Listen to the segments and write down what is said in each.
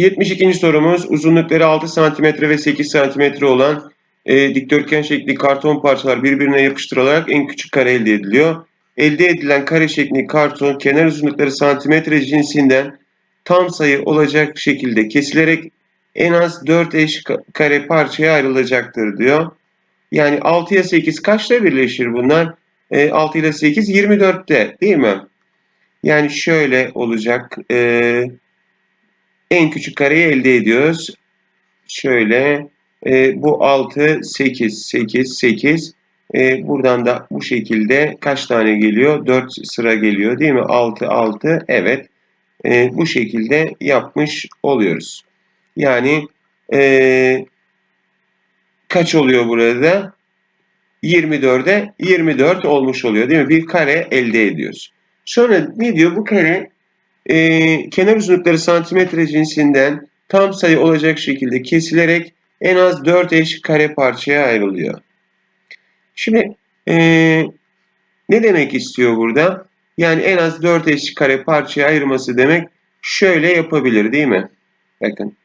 72. sorumuz uzunlukları 6 cm ve 8 cm olan e, dikdörtgen şekli karton parçalar birbirine yapıştırılarak en küçük kare elde ediliyor. Elde edilen kare şekli karton kenar uzunlukları santimetre cinsinden tam sayı olacak şekilde kesilerek en az 4 eş ka- kare parçaya ayrılacaktır diyor. Yani 6 ile 8 kaçta birleşir bunlar? E, 6 ile 8 24'te değil mi? Yani şöyle olacak. E, en küçük kareyi elde ediyoruz. Şöyle e, bu 6, 8, 8, 8. E, buradan da bu şekilde kaç tane geliyor? 4 sıra geliyor değil mi? 6, 6. Evet. E, bu şekilde yapmış oluyoruz. Yani e, kaç oluyor burada? 24'e 24 olmuş oluyor değil mi? Bir kare elde ediyoruz. Sonra ne diyor? Bu kare e, kenar uzunlukları santimetre cinsinden tam sayı olacak şekilde kesilerek en az 4 eş kare parçaya ayrılıyor. Şimdi e, ne demek istiyor burada? Yani en az 4 eş kare parçaya ayırması demek şöyle yapabilir değil mi? Bakın.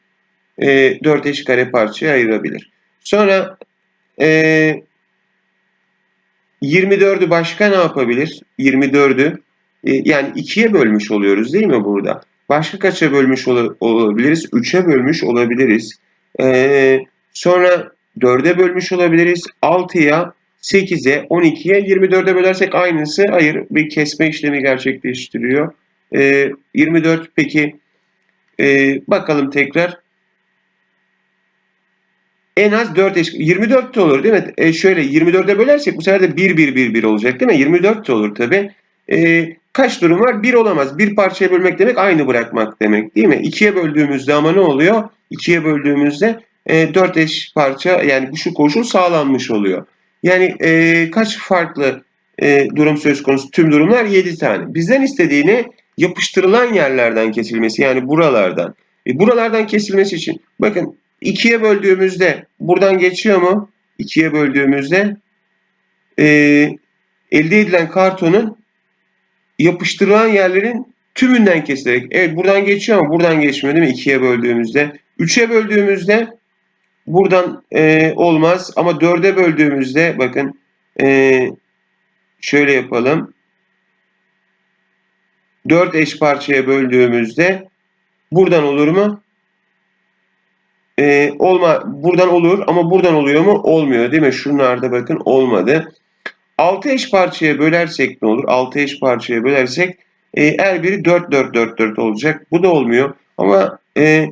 E, 4 eş kare parçaya ayırabilir. Sonra e, 24'ü başka ne yapabilir? 24'ü e, yani 2'ye bölmüş oluyoruz değil mi burada? Başka kaça bölmüş ola- olabiliriz? 3'e bölmüş olabiliriz. Ee, sonra 4'e bölmüş olabiliriz. 6'ya, 8'e, 12'ye, 24'e bölersek aynısı. Hayır, bir kesme işlemi gerçekleştiriyor. Ee, 24 peki ee, bakalım tekrar. En az 4 eş 24 de olur değil mi? E, şöyle 24'e bölersek bu sefer de 1 1 1 1 olacak değil mi? 24 de olur tabii. E, kaç durum var? 1 olamaz. Bir parçaya bölmek demek aynı bırakmak demek değil mi? 2'ye böldüğümüzde ama ne oluyor? 2'ye böldüğümüzde e, 4 eş parça yani bu şu koşul sağlanmış oluyor. Yani e, kaç farklı e, durum söz konusu? Tüm durumlar 7 tane. Bizden istediğini yapıştırılan yerlerden kesilmesi yani buralardan. E, buralardan kesilmesi için bakın 2'ye böldüğümüzde buradan geçiyor mu? 2'ye böldüğümüzde e, elde edilen kartonun yapıştırılan yerlerin tümünden kesilerek. Evet buradan geçiyor ama buradan geçmiyor değil mi? 2'ye böldüğümüzde. 3'e böldüğümüzde buradan e, olmaz ama 4'e böldüğümüzde bakın e, şöyle yapalım. 4 eş parçaya böldüğümüzde buradan olur mu? Ee, olma buradan olur ama buradan oluyor mu? Olmuyor değil mi? Şunlarda bakın olmadı. 6 eş parçaya bölersek ne olur? 6 eş parçaya bölersek e, her biri 4 4 4 4 olacak. Bu da olmuyor. Ama e,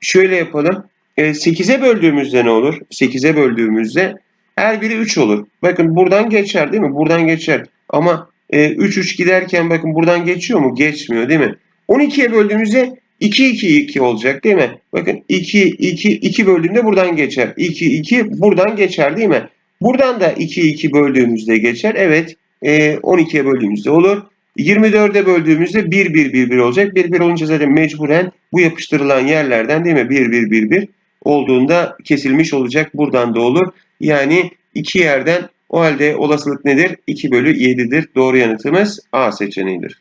şöyle yapalım. E, 8'e böldüğümüzde ne olur? 8'e böldüğümüzde her biri 3 olur. Bakın buradan geçer değil mi? Buradan geçer. Ama e, 3 3 giderken bakın buradan geçiyor mu? Geçmiyor değil mi? 12'ye böldüğümüzde 2 2 2 olacak değil mi? Bakın 2 2 2 böldüğümde buradan geçer. 2 2 buradan geçer değil mi? Buradan da 2 2 böldüğümüzde geçer. Evet. E, 12'ye böldüğümüzde olur. 24'e böldüğümüzde 1 1 1 1 olacak. 1 1 olunca zaten mecburen bu yapıştırılan yerlerden değil mi? 1 1 1 1 olduğunda kesilmiş olacak. Buradan da olur. Yani iki yerden o halde olasılık nedir? 2 bölü 7'dir. Doğru yanıtımız A seçeneğidir.